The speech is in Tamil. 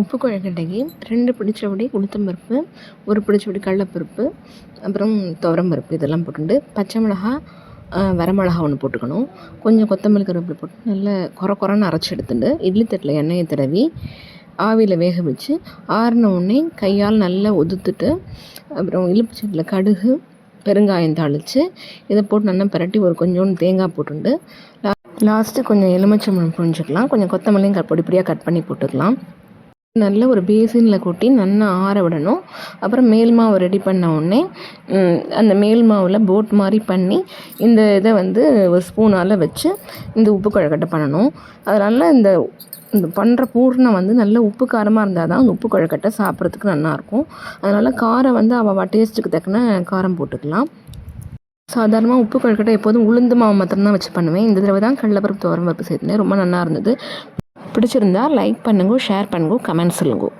உப்பு கொழுக்கட்டைக்கு ரெண்டு பிடிச்சபடி உளுத்தம்பருப்பு ஒரு பிடிச்சபடி கடலப்பருப்பு அப்புறம் துவரம்பருப்பு இதெல்லாம் போட்டுண்டு பச்சை மிளகா வரமிளகா ஒன்று போட்டுக்கணும். கொஞ்சம் கொத்தமல்லி கருவேப்பிலை போட்டு நல்லா கொர கொரன்னு அரைச்சி எடுத்துட்டு இட்லி தட்டில் எண்ணெயை தடவி ஆவியில் வேக வச்சு ஆறின உடனே கையால் நல்லா உதுத்துட்டு அப்புறம் இலுப்புச்சட்டியில் கடுகு பெருங்காயம் தாளித்து இதை போட்டு நல்லா பிரட்டி ஒரு கொஞ்சோண்டு தேங்காய் போட்டுண்டு. லாஸ்ட்டு கொஞ்சம் எலுமிச்சம்பழம் புரிஞ்சுக்கலாம் கொஞ்சம் கொத்தமல்லியும் க பொடி பொடியாக கட் பண்ணி போட்டுக்கலாம். நல்ல ஒரு பேசினில் கொட்டி நல்லா ஆற விடணும். அப்புறம் மேல் மாவு ரெடி பண்ண உடனே அந்த மேல் மாவில் போட் மாதிரி பண்ணி இந்த இதை வந்து ஒரு ஸ்பூனால் வச்சு இந்த உப்பு கொழுக்கட்டை பண்ணணும். அதனால் இந்த இந்த பண்ணுற பூர்ணம் வந்து நல்ல உப்பு காரமாக இருந்தால் தான் அந்த உப்பு கொழுக்கட்டை சாப்பிட்றதுக்கு நல்லாயிருக்கும் அதனால் காரம் வந்து அவள் டேஸ்ட்டுக்கு தக்கன காரம் போட்டுக்கலாம். சாதாரணமாக உப்பு கொழுக்கட்டை எப்போதும் உளுந்து மாவு மாத்திரம் வச்சு பண்ணுவேன். இந்த தடவை தான் கடலப்பருப்பு துவரம் பருப்பு சேர்த்துனேன். ரொம்ப நல்லா இருந்தது. பிடிச்சிருந்தா லைக் பண்ணுங்க ஷேர் பண்ணுங்க கமெண்ட் சொல்லுங்க.